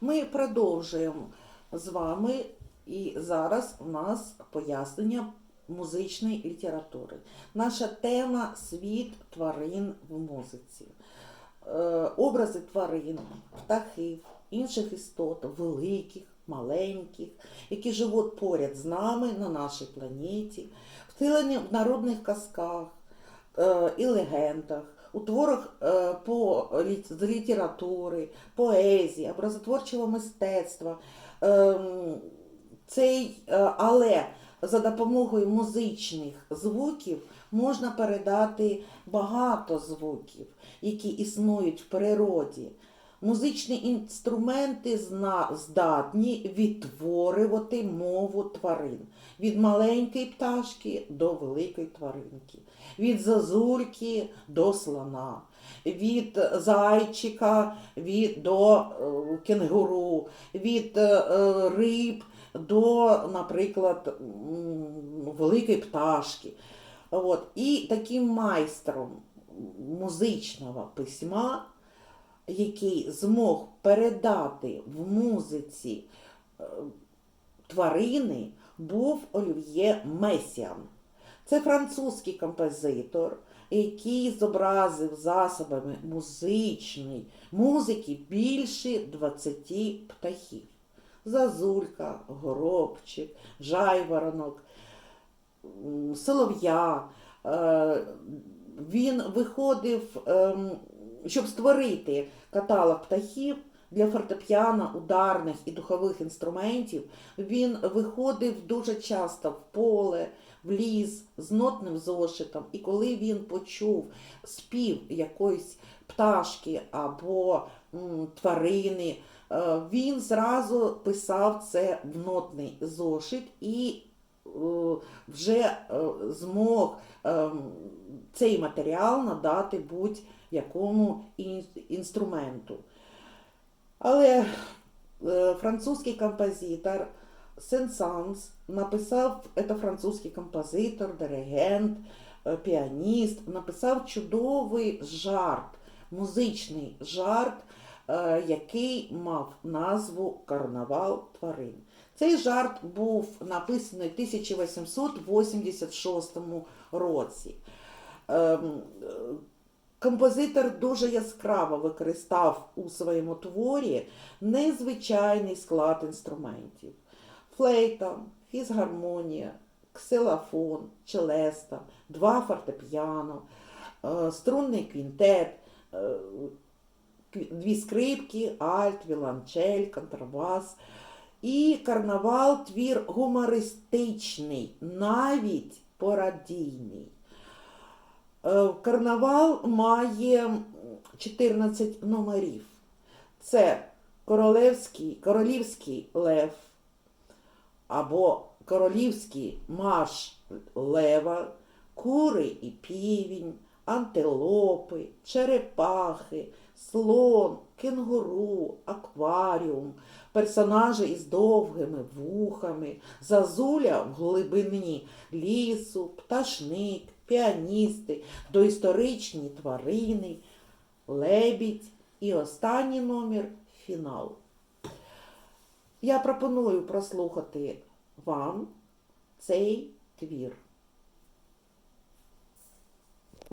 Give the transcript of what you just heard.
Ми продовжуємо з вами, і зараз у нас пояснення музичної літератури. Наша тема світ тварин в музиці. Е, Образи тварин, птахів, інших істот, великих, маленьких, які живуть поряд з нами на нашій планеті, втілені в народних казках е, і легендах, у творах е, по з літератури, поезії, образотворчого мистецтва. Ем, Цей, е, але за допомогою музичних звуків можна передати багато звуків, які існують в природі. Музичні інструменти здатні відтворювати мову тварин від маленької пташки до великої тваринки, від зазульки до слона, від зайчика від, до е, кенгуру, від е, риб до, наприклад, великої пташки. От. І таким майстром музичного письма, який змог передати в музиці е, тварини, був Олів'є Месіан. Це французький композитор, який зобразив засобами музичної музики більше 20 птахів. Зазулька, горобчик, жайворонок, солов'я. Е, Він виходив, ем, щоб створити каталог птахів для фортепіано, ударних і духових інструментів. Він виходив дуже часто в поле, в ліс з нотним зошитом. І коли він почув спів якоїсь пташки або тварини, е, він зразу писав це в нотний зошит і е, вже е, змог е, цей матеріал надати будь-якому інструменту. Але е, французький композитор Сен-Санс написав, це французький композитор, диригент, піаніст, написав чудовий жарт, музичний жарт, який мав назву Карнавал тварин. Цей жарт був написаний в 1886 році. Ем, е, Композитор дуже яскраво використав у своєму творі незвичайний склад інструментів: флейта, фізгармонія, ксилофон, челеста, два фортепіано, е, струнний квінтет, е, дві скрипки, альт, віланчель, контрабас. І карнавал твір гумористичний, навіть порадійний. Е, Карнавал має 14 номерів. Це королевський, королівський лев або королівський марш лева, кури і півінь, антилопи, черепахи, слон, кенгуру, акваріум, персонажі із довгими вухами, зазуля в глибині лісу, пташник, піаністи, доісторичні тварини, лебідь і останній номер фінал. Я пропоную прослухати вам цей твір.